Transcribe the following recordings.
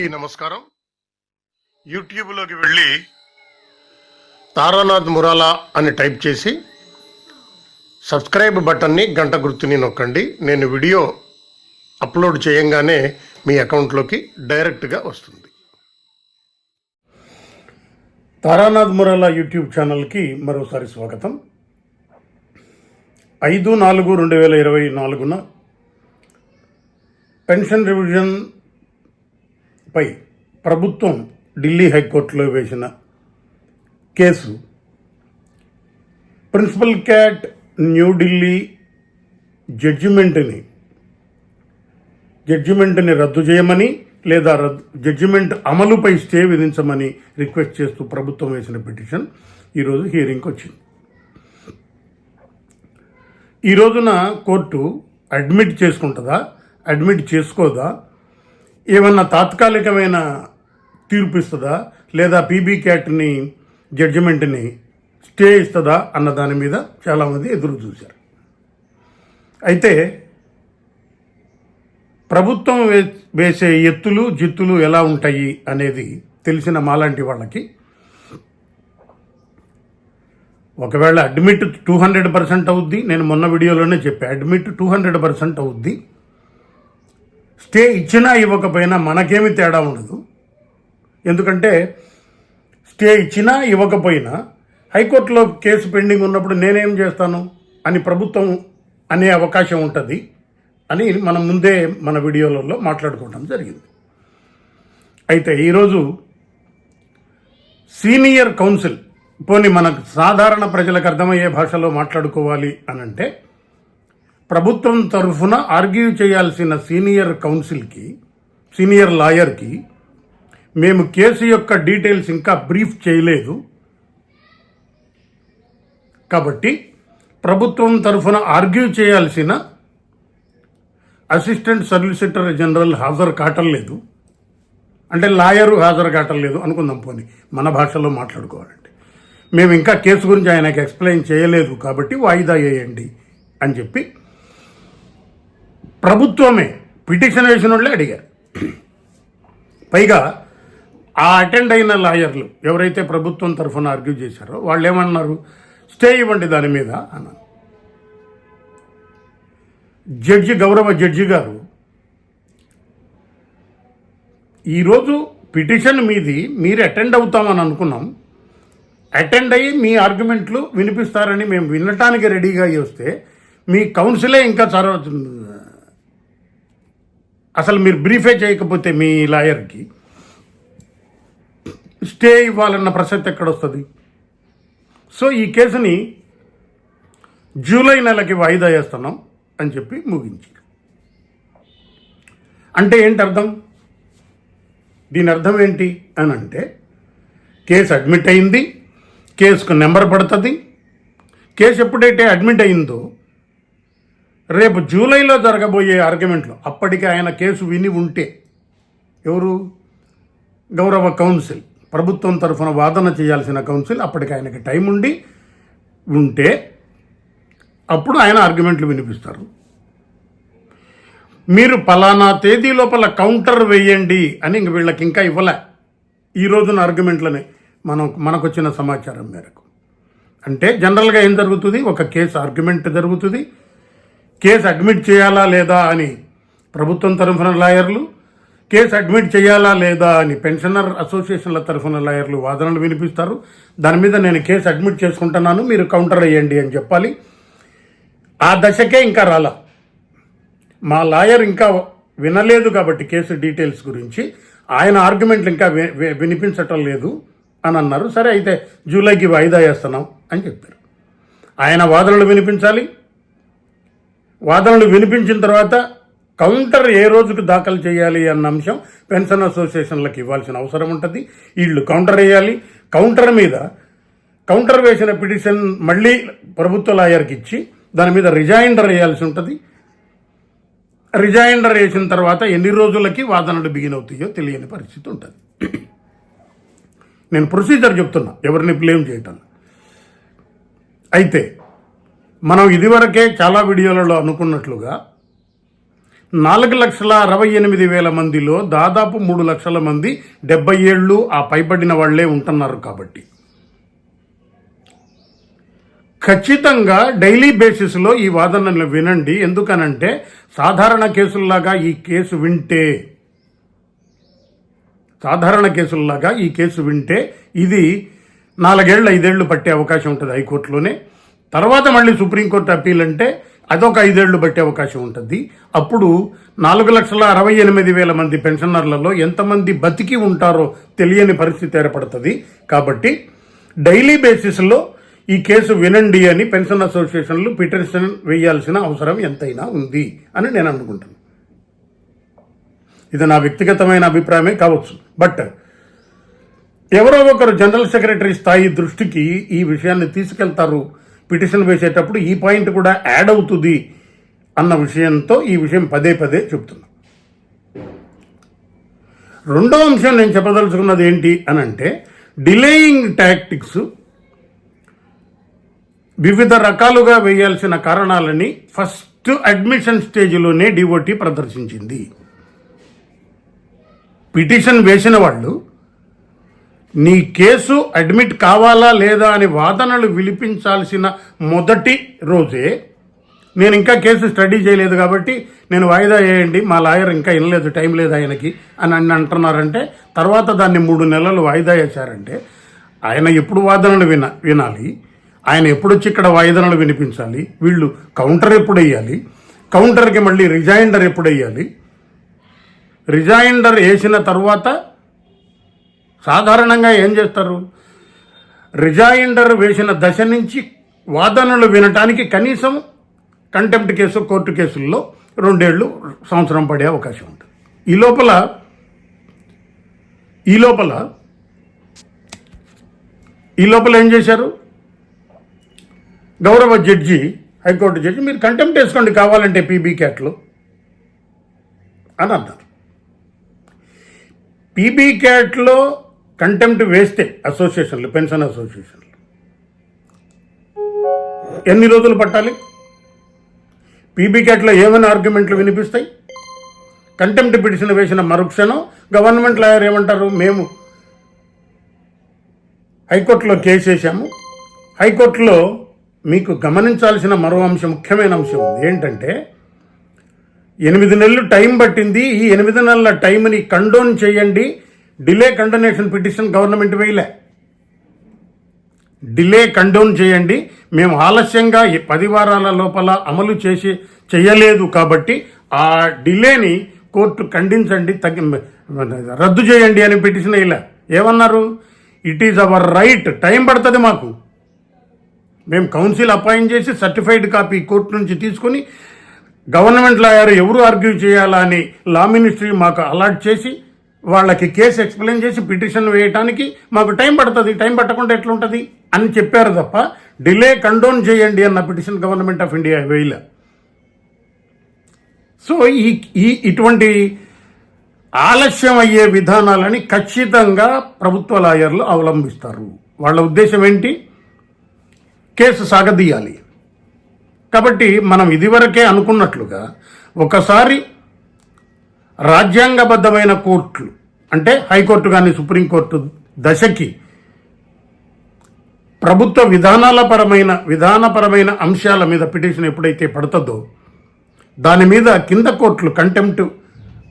అందరికీ నమస్కారం. యూట్యూబ్లోకి వెళ్ళి తారానాథ్ మురాలా అని టైప్ చేసి సబ్స్క్రైబ్ బటన్ని గంట గుర్తుని నొక్కండి. నేను వీడియో అప్లోడ్ చేయంగానే మీ అకౌంట్లోకి డైరెక్ట్గా వస్తుంది. తారానాథ్ మురాలా యూట్యూబ్ ఛానల్కి మరోసారి స్వాగతం. ఐదు నాలుగు రెండు వేల ఇరవై నాలుగున పెన్షన్ రివిజన్ పై ప్రభుత్వం ఢిల్లీ హైకోర్టులో వేసిన కేసు. ప్రిన్సిపల్ క్యాట్ న్యూఢిల్లీ జడ్జిమెంట్ని జడ్జిమెంట్ని రద్దు చేయమని లేదా రద్దు జడ్జిమెంట్ అమలుపై స్టే విధించమని రిక్వెస్ట్ చేస్తూ ప్రభుత్వం వేసిన పిటిషన్ ఈరోజు హియరింగ్కి వచ్చింది. ఈ రోజున కోర్టు అడ్మిట్ చేసుకుంటుందా? అడ్మిట్ చేసుకోదా? ఏమన్నా తాత్కాలికమైన తీర్పు ఇస్తుందా? లేదా పీబీ క్యాట్ని జడ్జిమెంట్ని స్టే ఇస్తుందా అన్న దాని మీద చాలామంది ఎదురు చూశారు. అయితే ప్రభుత్వం వే వేసే ఎత్తులు జిత్తులు ఎలా ఉంటాయి అనేది తెలిసిన మాలాంటి వాళ్ళకి ఒకవేళ అడ్మిట్ టూ హండ్రెడ్ పర్సెంట్ అవుద్ది నేను మొన్న వీడియోలోనే చెప్పాను అడ్మిట్ టూ హండ్రెడ్ పర్సెంట్ అవుద్ది స్టే ఇచ్చినా ఇవ్వకపోయినా మనకేమి తేడా ఉండదు. ఎందుకంటే స్టే ఇచ్చినా ఇవ్వకపోయినా హైకోర్టులో కేసు పెండింగ్ ఉన్నప్పుడు నేనేం చేస్తాను అని ప్రభుత్వం అనే అవకాశం ఉంటుంది అని మనం ముందే మన వీడియోలలో మాట్లాడుకోవడం జరిగింది. అయితే ఈరోజు సీనియర్ కౌన్సిల్ పోనీ మనకు సాధారణ ప్రజలకు అర్థమయ్యే భాషలో మాట్లాడుకోవాలి అనంటే అంటే ప్రభుత్వం తరఫున ఆర్గ్యూ చేయాల్సిన సీనియర్ కౌన్సిల్కి సీనియర్ లాయర్కి మేము కేసు యొక్క డీటెయిల్స్ ఇంకా బ్రీఫ్ చేయలేదు. కాబట్టి ప్రభుత్వం తరఫున ఆర్గ్యూ చేయాల్సిన అసిస్టెంట్ సొలిసిటర్ జనరల్ హాజరు కాటలేదు అంటే లాయరు హాజరు కాటలేదు అనుకుందాం పోనీ. మన భాషలో మాట్లాడుకోవాలంటే. మేము ఇంకా కేసు గురించి ఆయనకు ఎక్స్ప్లెయిన్ చేయలేదు కాబట్టి వాయిదా వేయండి అని చెప్పి ప్రభుత్వమే పిటిషన్ వేసిన వాళ్ళే అడిగారు. పైగా ఆ అటెండ్ అయిన లాయర్లు ఎవరైతే ప్రభుత్వం తరఫున ఆర్గ్యూ చేశారో వాళ్ళు ఏమన్నారు స్టే ఇవ్వండి దాని మీద అన్నారు. జడ్జి గౌరవ జడ్జి గారు ఈరోజు పిటిషన్ మీది మీరు అటెండ్ అవుతామని అనుకున్నాం. అటెండ్ అయ్యి మీ ఆర్గ్యుమెంట్లు వినిపిస్తారని మేము వినటానికి రెడీగా వస్తే మీ కౌన్సిలే ఇంకా చదవ అసలు మీరు బ్రీఫే చేయకపోతే మీ లాయర్కి స్టే ఇవ్వాలన్న ప్రసక్తి ఎక్కడొస్తుంది సో ఈ కేసుని జూలై నెలకి వాయిదా వేస్తున్నాం అని చెప్పి ముగించారు. అంటే ఏంటి అర్థం దీని అర్థం ఏంటి అని అంటే కేసు అడ్మిట్ అయింది కేసుకు నెంబర్ పడుతుంది. కేసు ఎప్పుడైతే అడ్మిట్ అయిందో రేపు జూలైలో జరగబోయే ఆర్గ్యుమెంట్లో అప్పటికి ఆయన కేసు విని ఉంటే ఎవరు? గౌరవ కౌన్సిల్. ప్రభుత్వం తరఫున వాదన చేయాల్సిన కౌన్సిల్ అప్పటికి ఆయనకి టైం ఉండి ఉంటే అప్పుడు ఆయన ఆర్గ్యుమెంట్లు వినిపిస్తారు. మీరు పలానా తేదీ లోపల కౌంటర్ వేయండి అని ఇంక వీళ్ళకి ఇంకా ఇవ్వలే. ఈ రోజున ఆర్గ్యుమెంట్లని మనం మనకు వచ్చిన సమాచారం మేరకు. అంటే జనరల్గా ఏం జరుగుతుంది? ఒక కేసు ఆర్గ్యుమెంట్ జరుగుతుంది. కేసు అడ్మిట్ చేయాలా లేదా అని ప్రభుత్వం తరఫున లాయర్లు కేసు అడ్మిట్ చేయాలా లేదా అని పెన్షనర్ అసోసియేషన్ల తరఫున లాయర్లు వాదనలు వినిపిస్తారు. దాని మీద నేను కేసు అడ్మిట్ చేసుకుంటున్నాను. మీరు కౌంటర్ అయ్యండి అని చెప్పాలి. ఆ దశకే ఇంకా రాలా. మా లాయర్ ఇంకా వినలేదు కాబట్టి కేసు డీటెయిల్స్ గురించి. ఆయన ఆర్గ్యుమెంట్లు ఇంకా వినిపించటం లేదు అని అన్నారు. సరే అయితే జూలైకి వాయిదా వేస్తున్నాం అని చెప్పారు. ఆయన వాదనలు వినిపించాలి. వాదనలు వినిపించిన తర్వాత కౌంటర్ ఏ రోజుకు దాఖలు చేయాలి అన్న అంశం పెన్షన్ అసోసియేషన్లకు ఇవ్వాల్సిన అవసరం ఉంటుంది. వీళ్ళు కౌంటర్ వేయాలి. కౌంటర్ మీద కౌంటర్ వేసిన పిటిషన్ మళ్ళీ ప్రభుత్వ లాయర్కి ఇచ్చి దాని మీద రిజైండర్ వేయాల్సి ఉంటుంది. రిజైండర్ వేసిన తర్వాత ఎన్ని రోజులకి వాదనలు బిగిన్ అవుతాయో తెలియని పరిస్థితి ఉంటుంది. నేను ప్రొసీజర్ చెప్తున్నా ఎవరిని బ్లేమ్ చేయటం. అయితే మనం ఇదివరకే చాలా వీడియోలలో అనుకున్నట్లుగా నాలుగు లక్షల అరవై ఎనిమిది వేల మందిలో దాదాపు మూడు లక్షల మంది డెబ్బై ఏళ్ళు ఆ పైబడిన వాళ్ళే ఉంటున్నారు కాబట్టి. ఖచ్చితంగా డైలీ బేసిస్లో ఈ వాదనలు వినండి. ఎందుకనంటే సాధారణ కేసుల్లాగా ఈ కేసు వింటే సాధారణ కేసుల్లాగా ఈ కేసు వింటే ఇది నాలుగేళ్ళు ఐదేళ్ళు పట్టే అవకాశం ఉంటుంది హైకోర్టులోనే. తర్వాత మళ్ళీ సుప్రీంకోర్టు అప్పీల్ అంటే అదొక ఐదేళ్ళు పట్టే అవకాశం ఉంటుంది. అప్పుడు నాలుగు లక్షల అరవై ఎనిమిది వేల మంది పెన్షనర్లలో ఎంతమంది బతికి ఉంటారో తెలియని పరిస్థితి ఏర్పడుతుంది. కాబట్టి డైలీ బేసిస్లో ఈ కేసు వినండి అని పెన్షన్ అసోసియేషన్లు పిటిషన్ వేయాల్సిన అవసరం ఎంతైనా ఉంది అని నేను అనుకుంటాను ఇది నా వ్యక్తిగతమైన అభిప్రాయమే కావచ్చు. బట్ ఎవరో ఒకరు జనరల్ సెక్రటరీ స్థాయి దృష్టికి ఈ విషయాన్ని తీసుకెళ్తారు పిటిషన్ వేసేటప్పుడు ఈ పాయింట్ కూడా యాడ్ అవుతుంది అన్న విషయంతో ఈ విషయం పదే పదే చెప్తున్నా. రెండో అంశం నేను చెప్పదలుచుకున్నది ఏంటి అని అంటే డిలేయింగ్ టాక్టిక్స్ వివిధ రకాలుగా వేయాల్సిన కారణాలని ఫస్ట్ అడ్మిషన్ స్టేజ్లోనే డిఓటీ ప్రదర్శించింది. పిటిషన్ వేసిన వాళ్ళు నీ కేసు అడ్మిట్ కావాలా లేదా అని వాదనలు విలిపించాల్సిన మొదటి రోజే నేను ఇంకా కేసు స్టడీ చేయలేదు కాబట్టి నేను వాయిదా వేయండి మా లాయర్ ఇంకా వినలేదు టైం లేదు ఆయనకి అని అన్ని అంటున్నారంటే తర్వాత దాన్ని మూడు నెలలు వాయిదా వేశారంటే ఆయన ఎప్పుడు వాదనలు విన వినాలి ఆయన ఎప్పుడొచ్చి ఇక్కడ వాయిదనలు వినిపించాలి వీళ్ళు కౌంటర్ ఎప్పుడు వేయాలి కౌంటర్కి మళ్ళీ రిజైండర్ ఎప్పుడు వేయాలి రిజైండర్ వేసిన తర్వాత సాధారణంగా ఏం చేస్తారు? రిజైండర్ వేసిన దశ నుంచి వాదనలు వినటానికి కనీసం కంటెంప్ట్ కేసు కోర్టు కేసుల్లో రెండేళ్ళు సంవత్సరం పడే అవకాశం ఉంటుంది ఈ లోపల ఈ లోపల ఈ లోపల ఏం చేశారు? గౌరవ జడ్జి హైకోర్టు జడ్జి మీరు కంటెంప్ట్ వేసుకోండి కావాలంటే పీబీ క్యాట్లో అని అన్నారు. పీబీ క్యాట్లో కంటెంప్ట్ వేస్తే అసోసియేషన్లు పెన్షన్ అసోసియేషన్లు ఎన్ని రోజులు పట్టాలి? పీబీ క్యాట్లో ఏమైనా ఆర్గ్యుమెంట్లు వినిపిస్తాయి? కంటెంప్ట్ పిటిషన్ వేసిన మరుక్షణం గవర్నమెంట్ లాయర్ ఏమంటారు? మేము హైకోర్టులో కేసు వేసాము హైకోర్టులో మీకు గమనించాల్సిన మరో అంశం ముఖ్యమైన అంశం ఉంది. ఏంటంటే ఎనిమిది నెలలు టైం పట్టింది. ఈ ఎనిమిది నెలల టైంని కండోన్ చేయండి. డిలే కండోనేషన్ పిటిషన్ గవర్నమెంట్ వేయలే. డిలే కండోన్ చేయండి. మేము ఆలస్యంగా ఈ పది వారాల లోపల అమలు చేసి చేయలేదు కాబట్టి ఆ డిలేని కోర్టు ఖండించండి తగ్గి రద్దు చేయండి అని పిటిషన్ వేయలే. ఏమన్నారు? It is our right time పడుతుంది మాకు. మేము కౌన్సిల్ అపాయింట్ చేసి సర్టిఫైడ్ కాపీ కోర్టు నుంచి తీసుకొని గవర్నమెంట్ లాయర్ ఎవరు ఆర్గ్యూ చేయాలా అని లా మినిస్ట్రీ మాకు అలాట్ చేసి వాళ్ళకి కేసు ఎక్స్ప్లెయిన్ చేసి పిటిషన్ వేయటానికి మాకు టైం పడుతుంది. టైం పట్టకుండా ఎట్లుంటుంది? అని చెప్పారు తప్ప డిలే కండోన్ చేయండి అన్న పిటిషన్ గవర్నమెంట్ ఆఫ్ ఇండియా వేయలే. సో ఈ ఈ ఇటువంటి ఆలస్యం అయ్యే విధానాలని ఖచ్చితంగా ప్రభుత్వ లాయర్లు అవలంబిస్తారు. వాళ్ళ ఉద్దేశం ఏంటి? కేసు సాగదీయాలి. కాబట్టి మనం ఇదివరకే అనుకున్నట్లుగా ఒకసారి రాజ్యాంగబద్ధమైన కోర్టులు అంటే హైకోర్టు కానీ సుప్రీంకోర్టు దశకి ప్రభుత్వ విధానాల పరమైన విధానపరమైన అంశాల మీద పిటిషన్ ఎప్పుడైతే పడుతుందో దాని మీద కింద కోర్టులు కంటెంప్ట్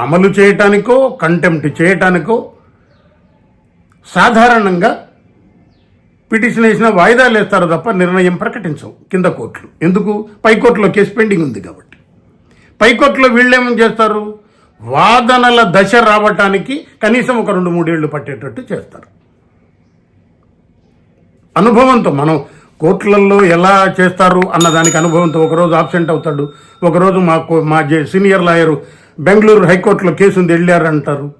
అమలు చేయటానికో కంటెంప్ట్ చేయటానికో సాధారణంగా పిటిషన్ వేసిన వాయిదాలు వేస్తారు తప్ప నిర్ణయం ప్రకటించవు కింద కోర్టులు. ఎందుకు? పైకోర్టులో కేసు పెండింగ్ ఉంది కాబట్టి. పైకోర్టులో వీళ్ళేమని చేస్తారు? వాదనల దశ రావటానికి కనీసం ఒక రెండు మూడేళ్ళు పట్టేటట్టు చేస్తారు. అనుభవంతో మనం కోర్టులలో ఎలా చేస్తారు అన్న దానికి అనుభవంతో ఒకరోజు ఆబ్సెంట్ అవుతాడు. ఒకరోజు మా మా సీనియర్ లాయరు బెంగళూరు హైకోర్టులో కేసు ఉంది వెళ్ళారంటారు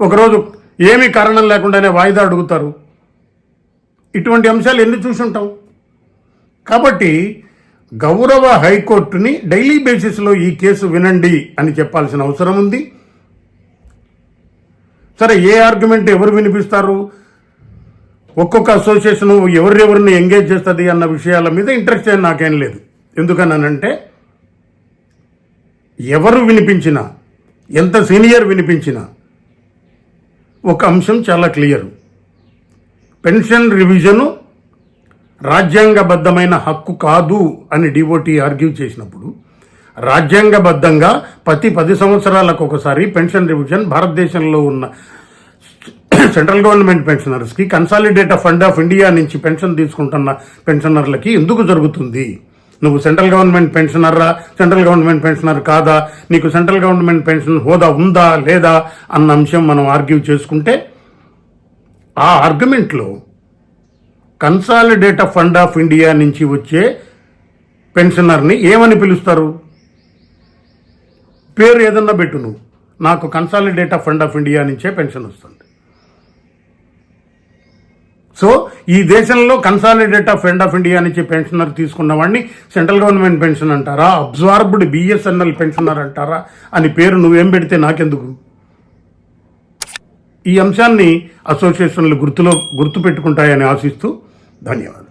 ఒకరోజు ఏమీ కారణం లేకుండానే వాయిదా అడుగుతారు. ఇటువంటి అంశాలు ఎన్ని చూసుంటాం? కాబట్టి గౌరవ హైకోర్టుని డైలీ బేసిస్లో ఈ కేసు వినండి అని చెప్పాల్సిన అవసరం ఉంది. సరే ఏ ఆర్గ్యుమెంట్ ఎవరు వినిపిస్తారు? ఒక్కొక్క అసోసియేషన్ ఎవరెవరిని ఎంగేజ్ చేస్తుంది అన్న విషయాల మీద ఇంట్రెస్ట్ ఏం నాకేం లేదు. ఎందుకన్నానంటే ఎవరు వినిపించినా ఎంత సీనియర్ వినిపించినా ఒక అంశం చాలా క్లియర్. పెన్షన్ రివిజను రాజ్యాంగబద్ధమైన హక్కు కాదు అని డివోటీ ఆర్గ్యూ చేసినప్పుడు రాజ్యాంగబద్ధంగా ప్రతి పది సంవత్సరాలకు ఒకసారి పెన్షన్ రివిజన్ భారతదేశంలో ఉన్న సెంట్రల్ గవర్నమెంట్ పెన్షనర్స్కి కన్సాలిడేట్ ఫండ్ ఆఫ్ ఇండియా నుంచి పెన్షన్ తీసుకుంటున్న పెన్షనర్లకి ఎందుకు జరుగుతుంది? నువ్వు సెంట్రల్ గవర్నమెంట్ పెన్షనర్రా? సెంట్రల్ గవర్నమెంట్ పెన్షనర్ కాదా? నీకు సెంట్రల్ గవర్నమెంట్ పెన్షన్ హోదా ఉందా లేదా? అన్న అంశం మనం ఆర్గ్యూ చేసుకుంటే ఆ ఆర్గ్యుమెంట్లో కన్సాలిడేట్ ఫండ్ ఆఫ్ ఇండియా నుంచి వచ్చే పెన్షనర్ని ఏమని పిలుస్తారు? పేరు ఏదన్నా పెట్టు నువ్వు నాకు కన్సాలిడేట్ ఫండ్ ఆఫ్ ఇండియా నుంచే పెన్షన్ వస్తుంది. సో ఈ దేశంలో consolidate of fund of India నుంచి పెన్షనర్ తీసుకున్న వాడిని సెంట్రల్ గవర్నమెంట్ పెన్షన్ అంటారా? అబ్జార్బ్డ్ బిఎస్ఎన్ఎల్ పెన్షనర్ అంటారా? అని పేరు నువ్వేం పెడితే నాకెందుకు? ఈ అంశాన్ని అసోసియేషన్లు గుర్తులో గుర్తుపెట్టుకుంటాయని ఆశిస్తూ ಧನ್ಯವಾದ